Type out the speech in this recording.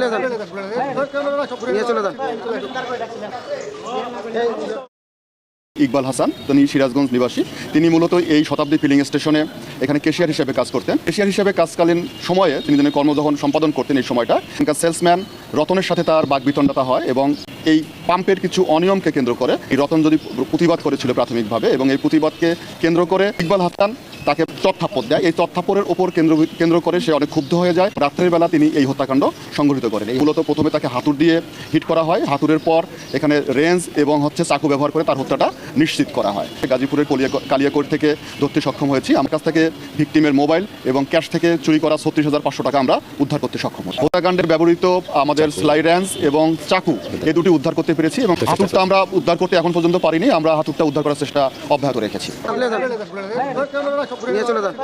নিয়ে চলে যান। ইকবাল হাসান, তিনি সিরাজগঞ্জ নিবাসী। তিনি মূলত এই শতাব্দী ফিলিং স্টেশনে এখানে কেশিয়ার হিসেবে কাজ করতেন। কেশিয়ার হিসেবে কাজকালীন সময়ে তিনি তিনি কর্ম যখন সম্পাদন করতেন এই সময়টা। এখানকার সেলসম্যান রতনের সাথে তার বাগবিতণ্ডতা হয় এবং এই পাম্পের কিছু অনিয়মকে কেন্দ্র করে এই রতন যদি প্রতিবাদ করেছিল প্রাথমিকভাবে এবং এই প্রতিবাদকে কেন্দ্র করে ইকবাল হাসান তাকে চটথাপ্পর দেয় এই চটথাপ্পরের ওপর কেন্দ্র কেন্দ্র করে সে অনেক ক্ষুব্ধ হয়ে যায় রাত্রের বেলা তিনি এই হত্যাকাণ্ড সংঘটিত করেন এই মূলত প্রথমে তাকে হাতুর দিয়ে হিট করা হয় হাতুরের পর এখানে রেঞ্জ এবং হচ্ছে চাকু ব্যবহার করে তার হত্যাটা নিশ্চিত করা হয় গাজীপুরের কলিয়া কালিয়াকোট থেকে ধরতে সক্ষম হয়েছি আমার কাছ থেকে ভিকটিমের মোবাইল এবং ক্যাশ থেকে চুরি করা ছত্রিশ হাজার পাঁচশো টাকা আমরা উদ্ধার করতে সক্ষম হই হত্যাকাণ্ডের ব্যবহৃত আমাদের স্লাই রেঞ্জ এবং চাকু এই দুটি উদ্ধার করতে পেরেছি এবং হাতুরটা আমরা উদ্ধার করতে এখন পর্যন্ত পারিনি আমরা হাতুরটা উদ্ধার করার চেষ্টা অব্যাহত রেখেছি নিয়ে চলে যান